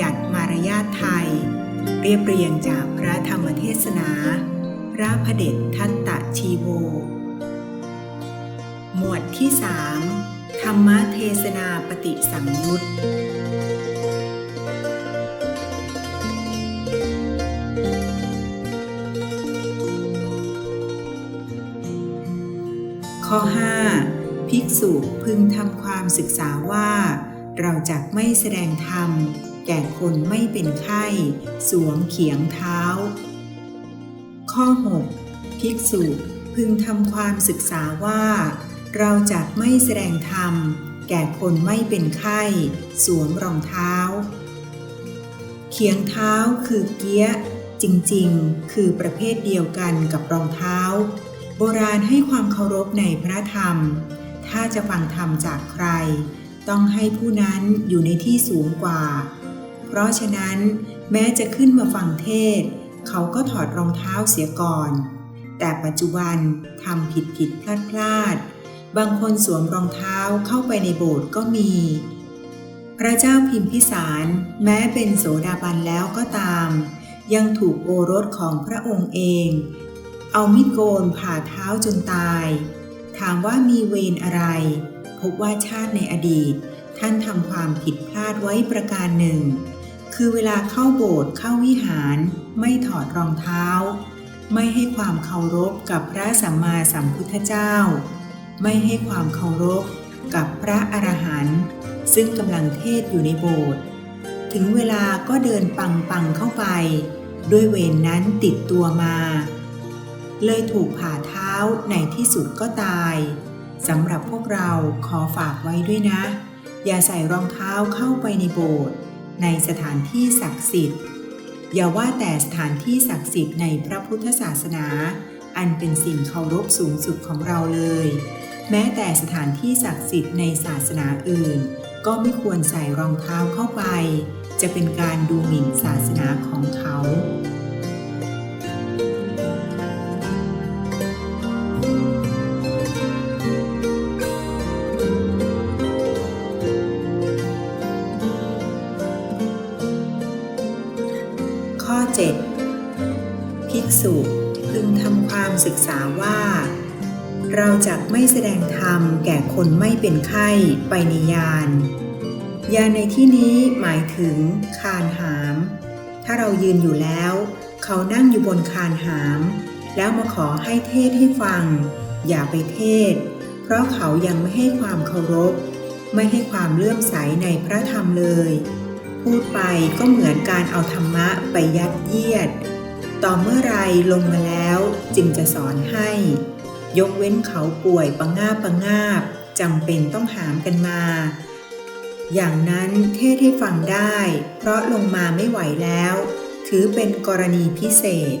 ยัตมารยาทไทย เรียบเรียงจากพระธรรมเทศนา พระพเดชทัตตะชีโว หมวดที่สามธรรมเทศนาปฏิสังยุตข้อ 5 ภิกษุพึงทำความศึกษาว่า เราจะไม่แสดงธรรม แก่คนไม่เป็นไข้ สวมเขียงเท้า ข้อ 6 ภิกษุพึงทำความศึกษาว่า เราจะไม่แสดงธรรม แก่คนไม่เป็นไข้ สวมรองเท้า เขียงเท้าคือเกี้ย จริงๆ คือประเภทเดียวกันกับรองเท้า โบราณให้ความเคารพในพระธรรม ถ้าจะฟังธรรมจากใคร ต้องให้ผู้นั้นอยู่ในที่สูงกว่า เพราะฉะนั้นแม้จะขึ้นมาฟังเทศ เขาก็ถอดรองเท้าเสียก่อน แต่ปัจจุบันทำผิดผิดพลาดพลาด บางคนสวมรองเท้าเข้าไปในโบสถ์ก็มี พระเจ้าพิมพิสารแม้เป็นโสดาบันแล้วก็ตาม ยังถูกโอรสของพระองค์เอง เอามิดโกนผ่าเท้าจนตาย ถามว่ามีเวรอะไร พบว่าชาติในอดีตท่านทำความผิดพลาดไว้ประการหนึ่ง คือเวลาเข้าโบสถ์เข้าวิหาร ไม่ถอดรองเท้า ไม่ให้ความเคารพกับพระสัมมาสัมพุทธเจ้า ไม่ให้ความเคารพกับพระอรหันต์ซึ่งกำลังเทศอยู่ในโบสถ์ถึงเวลาก็เดินปังปังเข้าไป ด้วยเวรนนั้นติดตัวมา เลยถูกผ่าเท้าในที่สุดก็ตายสำหรับพวกเราขอฝากไว้ด้วยนะ อย่าใส่รองเท้าเข้าไปในโบสถ์ ในสถานที่ศักดิ์สิทธิ์ อย่าว่าแต่สถานที่ศักดิ์สิทธิ์ในพระพุทธศาสนา อันเป็นสิ่งเคารพสูงสุดของเราเลย แม้แต่สถานที่ศักดิ์สิทธิ์ในศาสนาอื่น ก็ไม่ควรใส่รองเท้าเข้าไป จะเป็นการดูหมิ่นศาสนาของเขา 7 ภิกษุพึงทำความศึกษาว่า เราจะไม่แสดงธรรมแก่คนไม่เป็นไข้ไปในยานยานในที่นี้หมายถึงคานหาม ถ้าเรายืนอยู่แล้ว เขานั่งอยู่บนคานหาม แล้วมาขอให้เทศให้ฟัง อย่าไปเทศ เพราะเขายังไม่ให้ความเคารพ ไม่ให้ความเลื่อมใสในพระธรรมเลย พูดไปก็เหมือนการเอาธรรมะไปยัดเยียด ต่อเมื่อไรลงมาแล้วจึงจะสอนให้ ยกเว้นเขาป่วยปังงาปังงาบจำเป็นต้องหามกันมา อย่างนั้นเทศให้ฟังได้ เพราะลงมาไม่ไหวแล้ว ถือเป็นกรณีพิเศษ